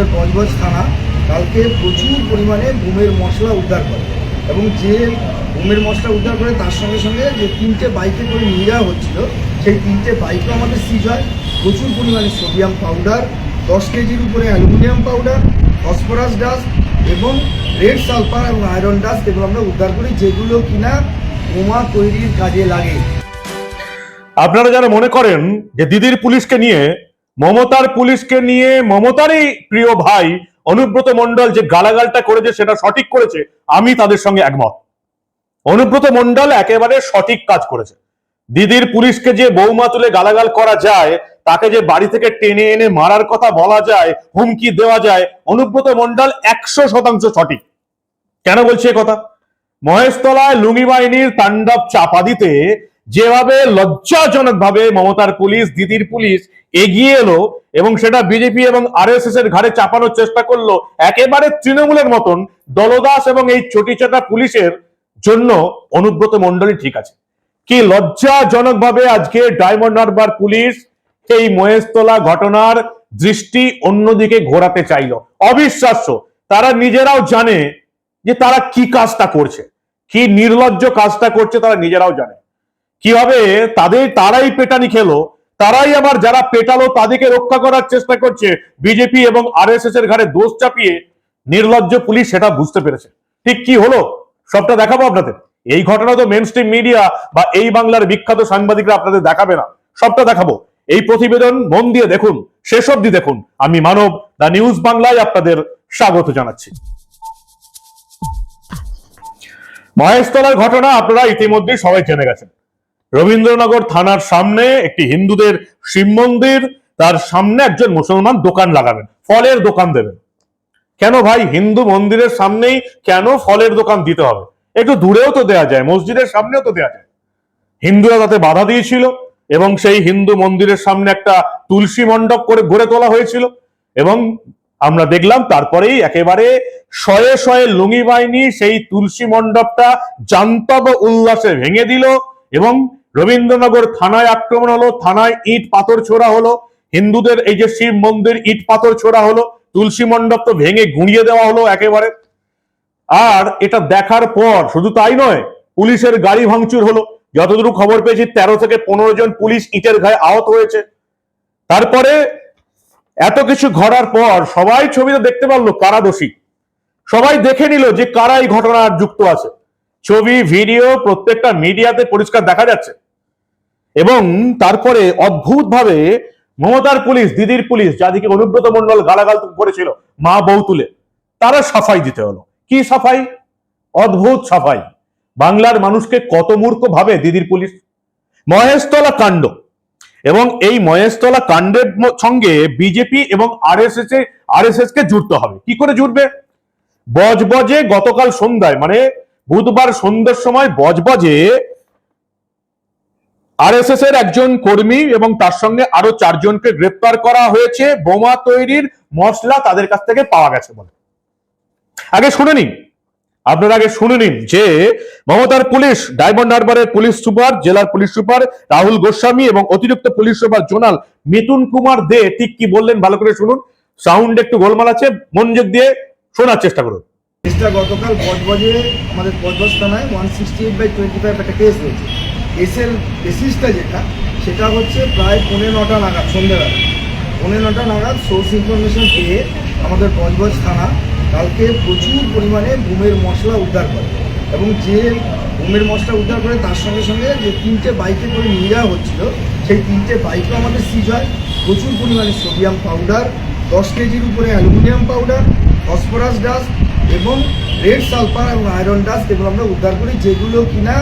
আমাদের বজবজ থানা, কালকে প্রচুর পরিমাণে বোমের মশলা উদ্ধার করে। এবং যে বোমের মশলা উদ্ধার করে, তার সঙ্গে সঙ্গে যে তিনটে বাইকে করে নিয়ে যাওয়া হচ্ছিল, সেই তিনটে বাইকও আমাদের সিজ হয়। প্রচুর পরিমাণে সোডিয়াম পাউডার দশ কেজির উপরে অ্যালুমিনিয়াম পাউডার ফসফরাস ডাস্ট এবং রেড সালফার এবং আয়রন ডাস্ট এগুলো আমরা উদ্ধার করি, যেগুলো কিনা বোমা তৈরির কাজে লাগে। আপনারা যারা মনে করেন যে দিদির পুলিশকে নিয়ে মমতার পুলিশকে নিয়ে মমতারই প্রিয় ভাই অনুব্রত মন্ডল যে গালাগালটা করেছে সেটা সঠিক করেছে, আমি তাদের সঙ্গে একমত। অনুব্রত মন্ডল একেবারে সঠিক কাজ করেছে। দিদির পুলিশকে যে বৌমা তুলে গালাগাল করা যায়, তাকে যে বাড়ি থেকে টেনে এনে মারার কথা বলা যায়, হুমকি দেওয়া যায়, অনুব্রত মন্ডল একশো শতাংশ সঠিক। কেন বলছি কথা? মহেশতলায় লুঙ্গি বাহিনীর তাণ্ডব চাপা দিতে যেভাবে লজ্জাজনক ভাবে মমতার পুলিশ, দিদির পুলিশ এগিয়ে এলো এবং সেটা বিজেপি এবং আরএসএস এর ঘাড়ে চাপানোর চেষ্টা করল একেবারে তৃণমূলের মতন। দলদাস এবং এই চটিচাটা পুলিশের জন্য অনুব্রত মন্ডলী ঠিক আছে। কি লজ্জাজনক ভাবে আজকে ডায়মন্ড হারবার পুলিশ এই মহেশতলা ঘটনার দৃষ্টি অন্যদিকে ঘোরাতে চাইলো। অবিশ্বাস্য। তারা নিজেরাও জানে যে তারা কি কাজটা করছে। কি নির্লজ্জ কাজটা করছে তারা নিজেরাও জানে। কীভাবে তাদের তারাই পেটানি খেলো। তারাই আবার যারা পেটালো তাদেরকে রক্ষা করার চেষ্টা করছে। বিজেপি এবং আরএসএস এর ঘাড়ে দোষ চাপিয়ে নির্লজ্জ পুলিশ সেটা বুঝতে পেরেছে। ঠিক কি হলো? সবটা দেখাবো আপনাদের। এই ঘটনা তো মেন মিডিয়া বা এই বাংলার বিখ্যাত সাংবাদিকরা আপনাদের দেখাবে না। সবটা দেখাবো। এই প্রতিবেদন মন দিয়ে দেখুন, শেষ অব্দি দেখুন। আমি মানব, দা নিউজ বাংলায় আপনাদের স্বাগত জানাচ্ছি। মহেশতলার ঘটনা আপনারা ইতিমধ্যে সবাই জেনে গেছেন। রবীন্দ্রনগর থানার সামনে একটি হিন্দুদের শিব মন্দির, তার সামনে একজন মুসলমান দোকান লাগাবেন, ফলের দোকান দেবেন। কেন ভাই? হিন্দু মন্দিরের সামনেই কেন ফলের দোকান দিতে হবে? একটু দূরেও তো দেয়া যায়, মসজিদের সামনেও তো দেয়া যায়। হিন্দুরা তাতে বাধা দিয়েছিল এবং সেই হিন্দু মন্দিরের সামনে একটা তুলসী মণ্ডপ করে গড়ে তোলা হয়েছিল এবং আমরা দেখলাম তারপরেই একেবারে শয়ে শয়ে লুঙ্গি বাহিনী সেই তুলসী মণ্ডপটা জান্তব উল্লাসে ভেঙে দিল এবং রবীন্দ্রনগর থানায় আক্রমণ হলো, থানায় ইট পাথর ছোড়া হলো, হিন্দুদের এই যে শিব মন্দির, ইট পাথর ছোড়া হলো, তুলসী মণ্ডপ তো ভেঙে গুঁড়িয়ে দেওয়া হলো একেবারে। আর এটা দেখার পর, শুধু তাই নয়, পুলিশের গাড়ি ভাঙচুর হলো। যতদূর খবর পেয়েছি, তেরো থেকে পনেরো জন পুলিশ ইটের গায়ে আহত হয়েছে। তারপরে এত কিছু ঘটার পর, সবাই ছবিতে দেখতে পারল কারা দোষী। সবাই দেখে নিল যে কারা এই ঘটনা যুক্ত আছে। ছবি, ভিডিও প্রত্যেকটা মিডিয়াতে পরিষ্কার দেখা যাচ্ছে। এবং তারপরে অদ্ভুত ভাবে মমতার পুলিশ, দিদির পুলিশ, যাদিকে অনুব্রত মন্ডল গালাগাল করেছিল, মা বউ তুলে, তারা সাফাই দিতে হলো। কি সাফাই? অদ্ভুত সাফাই। বাংলার মানুষকে কত মূর্খ ভাবে দিদির পুলিশ? মহেশতলা কাণ্ড। এবং এই মহেশতলা কাণ্ডের সঙ্গে বিজেপি এবং আরএসএস আরএসএস কে জুড়তে হবে। কি করে জুড়বে? বজবজে গতকাল সন্ধ্যায় মানে বুধবার সন্ধ্যার সময় বজবজে আরএসএস এর একজন কর্মী এবং তার সঙ্গে আরও চারজনকে গ্রেপ্তার করা হয়েছে। বোমা তৈরির মশলা তাদের কাছ থেকে পাওয়া গেছে বলে। আগে শুনে নিন। আপনারা আগে শুনে নিন যে মমতার পুলিশ, ডায়মন্ড হারবারের পুলিশ সুপার, জেলার পুলিশ সুপার রাহুল গোস্বামী এবং অতিরিক্ত police super zonal Mithun Kumar Dey ঠিক কি বললেন ভালো করে শুনুন। সাউন্ড একটু গোলমাল আছে, মনোযোগ দিয়ে শোনার চেষ্টা করুন। গতকাল বজবজে আমাদের বজবজ থানায় one sixty eight by twenty five একটা কেস হয়েছে। কেসের বেসিসটা যেটা, সেটা হচ্ছে প্রায় পৌনে নটা নাগাদ, সন্ধ্যেবেলা। পৌনে নটা নাগাদ সোর্স ইনফরমেশন পেয়ে আমাদের বজবজ থানা কালকে প্রচুর পরিমাণে ঘুমের মশলা উদ্ধার করে। এবং যে ঘুমের মশলা উদ্ধার করে, তার সঙ্গে সঙ্গে যে তিনটে বাইকে করে নিয়ে যাওয়া হচ্ছিল, সেই তিনটে বাইকও আমাদের সিজ হয়। প্রচুর পরিমাণে সোডিয়াম পাউডার দশ কেজির উপরে অ্যালুমিনিয়াম পাউডার ফসফরাস ডাস্ট এবং রেড সালফার এবং আয়রন ডাস্ট এগুলো আমরা উদ্ধার করি, যেগুলো কিনা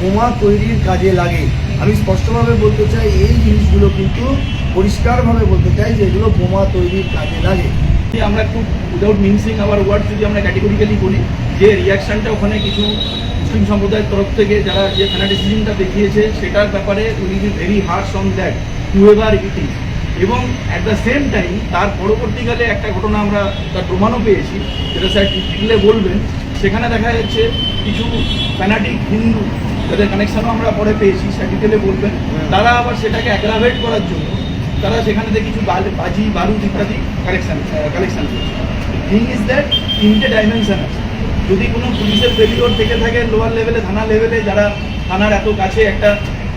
বোমা তৈরির কাজে লাগে। আমি স্পষ্টভাবে বলতে চাই, এই জিনিসগুলো কিন্তু পরিষ্কারভাবে বলতে চাই যে এগুলো বোমা তৈরির কাজে লাগে। আমরা একটু উইদাউট মিনসিং আবার ওয়ার্ড যদি আমরা ক্যাটেগরিক্যালি বলি, যে রিয়াকশনটা ওখানে কিছু মুসলিম সম্প্রদায়ের তরফ থেকে যারা যে ফ্যানাটিসিজমটা দেখিয়েছে, সেটার ব্যাপারে উনি be very harsh on that whoever it is এবং অ্যাট দ্য সেম টাইম তার পরবর্তীকালে একটা ঘটনা আমরা তার প্রমাণও পেয়েছি, যেটা স্যার বলবেন, সেখানে দেখা যাচ্ছে কিছু ফ্যানাটিক হিন্দু যাদের কানেকশনও আমরা পরে পেয়েছি ডিটেলে বলবেন। তারা আবার সেটাকে অ্যাগ্রাভেট করার জন্য তারা সেখানে থেকে কিছু বাজি বারুদ ইত্যাদি কালেকশন কালেকশন করছে। থিং ইজ দ্যাট তিনটে ডাইমেনশান আছে। যদি কোনো পুলিশের ফেলিওর থেকে থাকে লোয়ার লেভেলে থানা লেভেলে যারা থানার এত কাছে একটা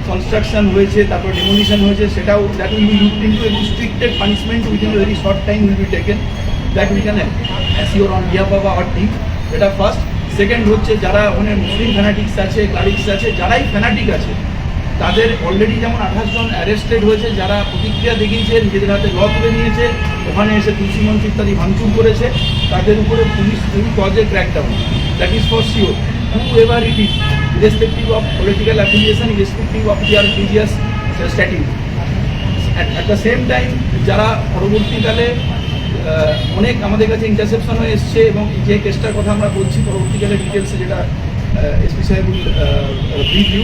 কনস্ট্রাকশন হয়েছে তারপর ডেমোলিশন হয়েছে সেটাও that will be looked into এবং stricted punishment within very short time will be taken that we can assure on behalf of our team এটা ফার্স্ট সেকেন্ড হচ্ছে যারা ওখানে মুসলিম ফ্যানাটিক্স আছে ক্লারিক্স আছে, যারাই ফ্যানাটিক আছে, তাদের অলরেডি যেমন আঠাশ জন অ্যারেস্টেড হয়েছে, যারা প্রতিক্রিয়া দেখিয়েছে, নিজেদের হাতে ল তুলে নিয়েছে, ওখানে এসে তুলসী মঞ্চ ইত্যাদি ভাঙচুর করেছে, তাদের উপরে police will cause crackdown that is for sure whoever it is irrespective of political affiliation irrespective of their previous stating at the same time যারা পরবর্তীকালে অনেক আমাদের কাছে ইন্টারসেপশন হয়ে এসছে এবং যে কেসটার কথা আমরা বলছি, পরবর্তীকালে ডিটেলসে যেটা এসপি সাহেবুল রিভিউ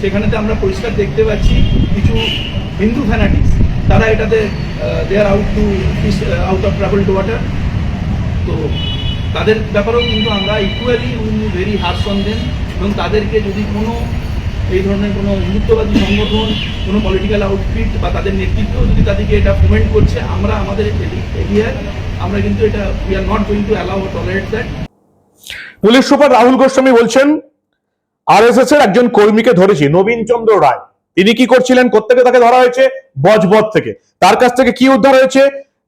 সেখানেতে আমরা পরিষ্কার দেখতে পাচ্ছি কিছু হিন্দু ফ্যানাটিক্স তারা এটাতে they are out to out of travel to water তো তাদের ব্যাপারেও কিন্তু আমরা equally will very harsh on them এবং তাদেরকে যদি কোনো এই ধরনের কোনো হিন্দুত্ববাদী সংগঠন, কোনো পলিটিক্যাল আউটফিট বা তাদের নেতৃত্ব যদি তাদেরকে এটা প্রিভেন্ট করছে, আমরা আমাদের এরিয়ায় আমরা কিন্তু এটা we are not going to allow tolerate that police super Rahul Goswami বলছেন আরএসএস এর একজন কর্মীকে ধরেছি, নবীন চন্দ্র রায়। তিনি কি করছিলেন, কোত্থেকে তাকে ধরা হয়েছে? বজবজ থেকে। তার কাছ থেকে কি উদ্ধার হয়েছে?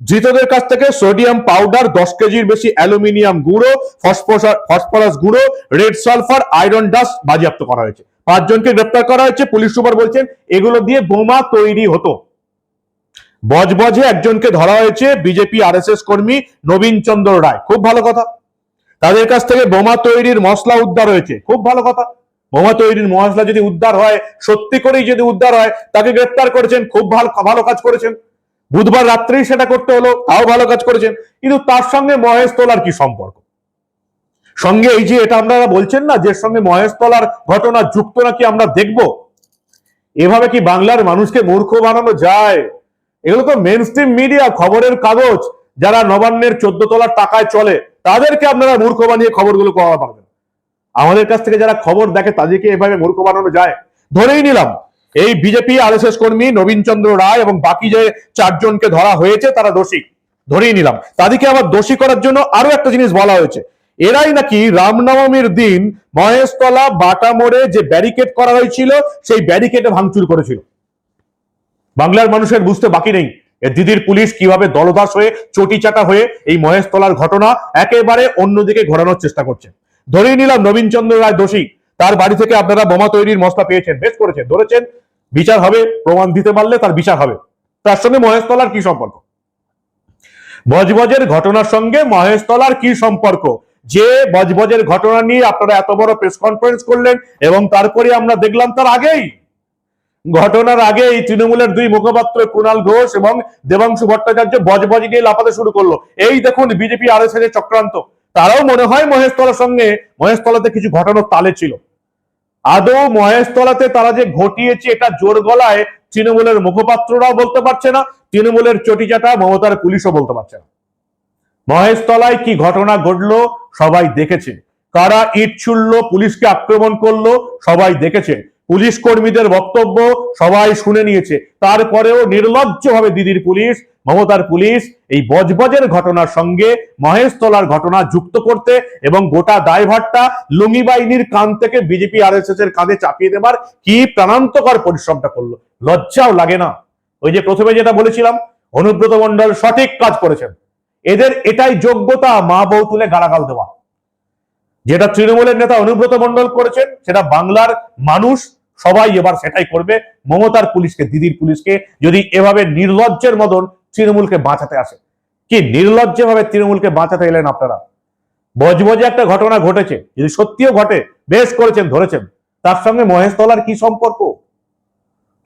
ধৃতদের কাছ থেকে সোডিয়াম পাউডার, দশ কেজির বেশি অ্যালুমিনিয়াম গুঁড়ো ফসফরাস গুঁড়ো, রেড সালফার, আয়রন ডাস্ট বাজেয়াপ্ত করা হয়েছে। পাঁচজনকে গ্রেপ্তার করা হয়েছে। পুলিশ সুপার বলছেন, এগুলো দিয়ে বোমা তৈরি হতো। বজবজে একজনকে ধরা হয়েছে বিজেপি আরএসএস কর্মী নবীন চন্দ্র রায়। খুব ভালো কথা। তাদের কাছ থেকে বোমা তৈরির মশলা উদ্ধার হয়েছে। খুব ভালো কথা। বোমা তৈরির মশলা যদি উদ্ধার হয়, সত্যি করেই যদি উদ্ধার হয়, তাকে গ্রেপ্তার করেছেন, খুব ভালো ভালো কাজ করেছেন। বুধবার রাত্রেই সেটা করতে হলো, তাও ভালো কাজ করেছেন। কিন্তু তার সঙ্গে মহেশ তোলার কি সম্পর্ক? সঙ্গে এই যে এটা আপনারা বলছেন না, যে সঙ্গে মহেশ তোলার ঘটনা যুক্ত নাকি আমরা দেখব? এভাবে কি বাংলার মানুষকে মূর্খ বানানো যায়? এগুলো তো মেন স্ট্রিম মিডিয়া খবরের কাগজ, যারা নবান্নের চোদ্দ তলার টাকায় চলে, তাদেরকে আপনারা মূর্খ বানিয়ে খবরগুলো পাওয়া পারবেন। আমাদের কাছ থেকে যারা খবর দেখে, তাদেরকে এভাবে মূর্খ বানানো যায়। ধরেই নিলাম, এই বিজেপি আর এস এস কর্মী নবীন চন্দ্র রায় এবং বাকি যে চারজনকে ধরা হয়েছে, তারা দোষী। ধরেই নিলাম, তাদেরকে আবার দোষী করার জন্য আরও একটা জিনিস বলা হয়েছে। এরাই নাকি রামনবমীর দিন মহেশতলা বাটা মোড়ে যে ব্যারিকেড করা হয়েছিল, সেই ব্যারিকেডে ভাঙচুর করেছিল। বাংলার মানুষের বুঝতে বাকি নেই দিদির পুলিশ কীভাবে দলদাস হয়ে চটি চাটা হয়ে এই মহেশতলার ঘটনা একেবারে অন্যদিকে ঘোরানোর চেষ্টা করছে। ধরেই নিলাম নবীন চন্দ্র রায় দোষী। তার বাড়ি থেকে আপনারা বোমা তৈরির মশলা পেয়েছেন, বেশ করেছেন, ধরেছেন। বিচার হবে, প্রমাণ দিতে পারলে তার বিচার হবে। তার সঙ্গে মহেশতলার কি সম্পর্ক? বজবজের ঘটনার সঙ্গে মহেশতলার কি সম্পর্ক? যে বজবজের ঘটনা নিয়ে আপনারা এত বড় প্রেস কনফারেন্স করলেন এবং তারপরে আমরা দেখলাম তার আগেই। ঘটনার আগেই তৃণমূলের দুই মুখপাত্র কুণাল ঘোষ এবং দেবাংশু ভট্টাচার্য বজবজ নিয়ে লাফাতে শুরু করল। এই দেখুন বিজেপি আর এস চক্রান্ত, তারাও মনে হয় মহেশতলার সঙ্গে, মহেশতলাতে কিছু ঘটনার তালে ছিল। আদৌ মহেশতলাতে তারা যে ঘটিয়েছে এটা জোর গলায় তৃণমূলের মুখপাত্ররাও বলতে পারছে না, তৃণমূলের চটিচাটা মমতার পুলিশও বলতে পারছে না। মহেশতলায় কি ঘটনা ঘটলো? সবাই দেখেছে। কারা ইট ছুড়লো? পুলিশকে আক্রমণ করল? সবাই দেখেছে। পুলিশ কর্মীদের বক্তব্য সবাই শুনে নিয়েছে। তারপরেও নির্লজ্জভাবে দিদির পুলিশ, মমতার পুলিশ এই বজবজের ঘটনার সঙ্গে মহেশতলার ঘটনা যুক্ত করতে এবং গোটা দায়ভারটা লুঙ্গি বাহিনীর কান থেকে বিজেপি আর এর কাঁধে চাপিয়ে দেবার কি প্রাণান্তকর পরিশ্রমটা করল? লজ্জাও লাগে না। ওই যে প্রথমে যেটা বলেছিলাম, অনুব্রত মন্ডল সঠিক কাজ করেছেন। এদের এটাই যোগ্যতা মা বউ তুলে গালাগাল দেওয়া। যেটা তৃণমূলের নেতা অনুব্রত মন্ডল করেছেন, সেটা বাংলার মানুষ সবাই এবার সেটাই করবে। মমতার পুলিশকে, দিদির পুলিশকে, যদি এভাবে নির্লজ্জের মতন তৃণমূলকে বাঁচাতে আসে। কি নির্লজ্জে ভাবে তৃণমূলকে বাঁচাতে এলেন আপনারা? বজবজে একটা ঘটনা ঘটেছে, যদি সত্যিও ঘটে, বেশ করেছেন, ধরেছেন। তার সঙ্গে মহেশতলার কি সম্পর্ক?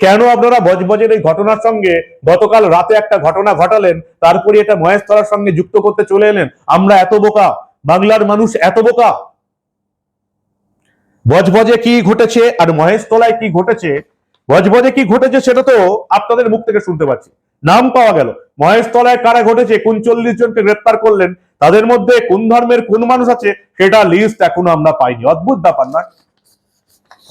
কেন আপনারা বজবজের এই ঘটনার সঙ্গে গতকাল রাতে একটা ঘটনা ঘটালেন তারপরে এটা মহেশতলার সঙ্গে যুক্ত করতে চলে এলেন? আমরা এত বোকা, বাংলার মানুষ এত বোকা। বজবজে কি ঘটেছে আর মহেশতলায় কি ঘটেছে? বজবজে কি ঘটেছে সেটা তো আপনাদের মুখ থেকে শুনতে পাচ্ছি। নাম পাওয়া গেল। মহেশতলায় কারা ঘটেছে, কোন চল্লিশ জনকে গ্রেপ্তার করলেন, তাদের মধ্যে কোন ধর্মের কোন মানুষ আছে, সেটা লিস্ট এখনও আমরা পাইনি। অদ্ভুত ব্যাপার নয়।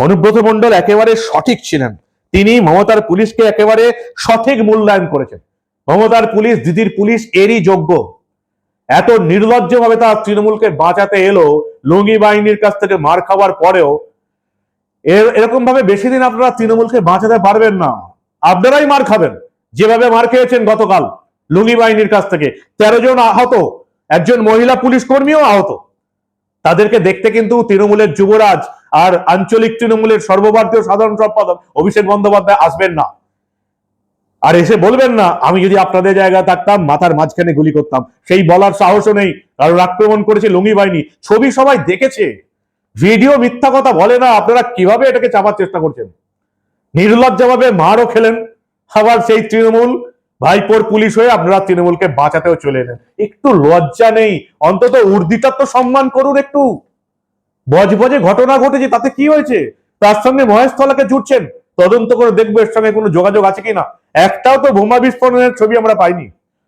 অনুব্রত মন্ডল একেবারে সঠিক ছিলেন। তিনি মমতার পুলিশকে একেবারে সঠিক মূল্যায়ন করেছেন। মমতার পুলিশ, দিদির পুলিশ, এরই যোগ্য। এত নির্লজ্জভাবে তার তৃণমূলকে বাঁচাতে এলো লুঙ্গি বাহিনীর কাছ থেকে মার খাওয়ার পরেও। এরকম ভাবে বেশি দিন আপনারা তৃণমূলকে বাঁচাতে পারবেন না। আপনারাই মার খাবেন। যেভাবে মার খেয়েছেন গতকাল লুঙ্গি বাহিনীর কাছ থেকে। তেরো জন আহত, একজন মহিলা পুলিশ কর্মীও আহত। তাদেরকে দেখতে কিন্তু তৃণমূলের যুবরাজ আর আঞ্চলিক তৃণমূলের সর্বভারতীয় সাধারণ সম্পাদক অভিষেক বন্দ্যোপাধ্যায় আসবেন না। আর এসে বলবেন না, আমি যদি আপনাদের জায়গায় থাকতাম, মাথার মাঝখানে গুলি করতাম, সেই বলার সাহসও নেই, কারণ আক্রমণ করেছে লুঙ্গি বাহিনী। ছবি সবাই দেখেছে। ভিডিও মিথ্যা কথা বলে না, আপনারা কীভাবে এটাকে চাপার চেষ্টা করছেন? নির্লজ্জভাবে মারও খেলেন। আবার সেই তৃণমূল ভাইপোর পুলিশ হয়ে আপনারা তৃণমূলকে বাঁচাতেও চলে এলেন। একটু লজ্জা নেই, অন্তত উর্দিটার তো সম্মান করুন একটু। বজবজে ঘটনা ঘটেছে, তাতে কি হয়েছে? তার সঙ্গে মহেশতলাকে জুটছেন। তদন্ত করে দেখব এর সঙ্গে কোনো যোগাযোগ আছে কিনা। একটাও তো বোমা বিস্ফোরণের ছবি আমরা পাইনি।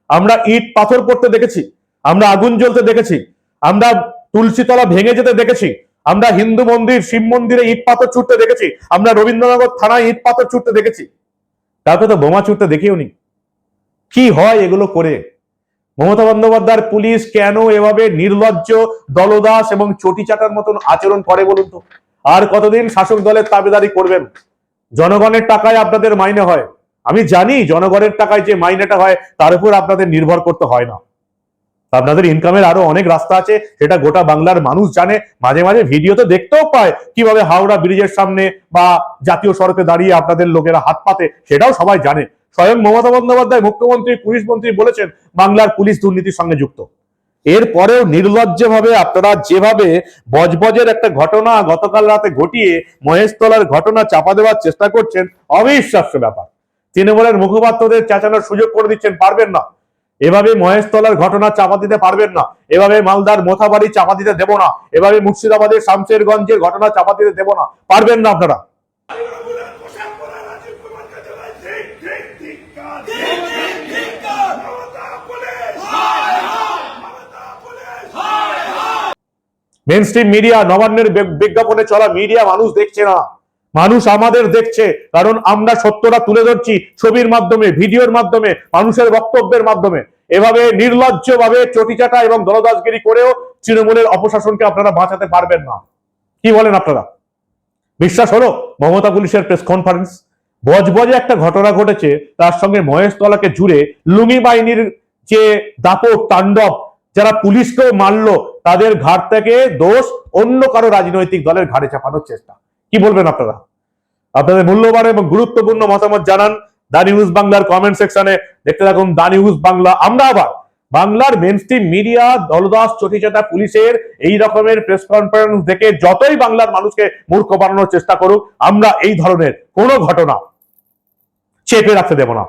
আমরা ইট পাথর পড়তে দেখেছি, আমরা আগুন জ্বলতে দেখেছি, আমরা তুলসীতলা ভেঙে যেতে দেখেছি, আমরা হিন্দু মন্দির, শিব মন্দিরে ইট পাথর ছুটতে দেখেছি, আমরা রবীন্দ্রনগর থানায় ইট পাথর ছুটতে দেখেছি। কাউকে তো বোমা ছুটতে দেখিও নি কি হয় এগুলো করে? মমতা বন্দ্যোপাধ্যায়ের পুলিশ কেন এভাবে নির্লজ্জ, দলদাস এবং চটি চাটার মতন আচরণ করে বলুন তো? আর কতদিন শাসক দলের তাবেদারি করবেন? জনগণের টাকায় আপনাদের মাইনে হয়। আমি জানি জনগণের টাকায় যে মাইনেটা হয়, তার উপর আপনাদের নির্ভর করতে হয় না। আপনাদের ইনকামের আরও অনেক রাস্তা আছে, সেটা গোটা বাংলার মানুষ জানে। মাঝে মাঝে ভিডিওতে দেখতেও পায় কীভাবে হাওড়া ব্রিজের সামনে বা জাতীয় সড়কে দাঁড়িয়ে আপনাদের লোকেরা হাত পাতে, সেটাও সবাই জানে। স্বয়ং মমতা বন্দ্যোপাধ্যায় মুখ্যমন্ত্রী, পুলিশ মন্ত্রী বলেছেন বাংলার পুলিশ দুর্নীতির সঙ্গে যুক্ত। এরপরেও নির্লজ্জভাবে আপনারা যেভাবে বজবজের একটা ঘটনা গতকাল রাতে ঘটিয়ে মহেশতলার ঘটনা চাপা দেওয়ার চেষ্টা করছেন, অবিশ্বাস্য ব্যাপার। তৃণমূলের মুখপাত্রদের চেঁচানোর সুযোগ করে দিচ্ছেন, পারবেন না। এভাবে মহেশতলার ঘটনা চাপা দিতে পারবেন না। এভাবে মালদার মোথাবাড়ি চাপা দিতে দেব না। এভাবে মুর্শিদাবাদের শামশেরগঞ্জের ঘটনা চাপা দিতে দেব না। পারবেন না আপনারা। মেন স্ট্রিম মিডিয়া নবান্নের বিজ্ঞাপনে চলা মিডিয়া মানুষ দেখছে না। মানুষ আমাদের দেখছে, কারণ আমরা সত্যটা তুলে ধরছি ছবির মাধ্যমে, ভিডিওর মাধ্যমে, মানুষের বক্তব্যের মাধ্যমে। এভাবে নির্লজ্জভাবে চটিচাটা এবং দলদাসগিরি করেও তৃণমূলের অপশাসনকে আপনারা বাঁচাতে পারবেন না। কি বলেন আপনারা? বিশ্বাস হলো মমতা পুলিশের প্রেস কনফারেন্স বজবজে একটা ঘটনা ঘটেছে, তার সঙ্গে মহেশতলাকে জুড়ে লুঙ্গি বাহিনীর যে দাপট, তাণ্ডব যারা পুলিশকেও মারলো, তাদের ঘাট থেকে দোষ অন্য কারও রাজনৈতিক দলের ঘাড়ে চাপানোর চেষ্টা। কি বলবেন আপনারা? আপনাদের মূল্যবান এবং গুরুত্বপূর্ণ মতামত জানান দা নিউজ বাংলার কমেন্ট সেকশনে দেখতে থাকুন দা নিউজ বাংলা। আমরা আবার বাংলার মেনস্ট্রিম মিডিয়া দলদাস, চটিচাটা পুলিশের এই রকমের প্রেস কনফারেন্স দেখে যতই বাংলার মানুষকে মূর্খ বানানোর চেষ্টা করুক, আমরা এই ধরনের কোনো ঘটনা চেপে রাখতে দেব না।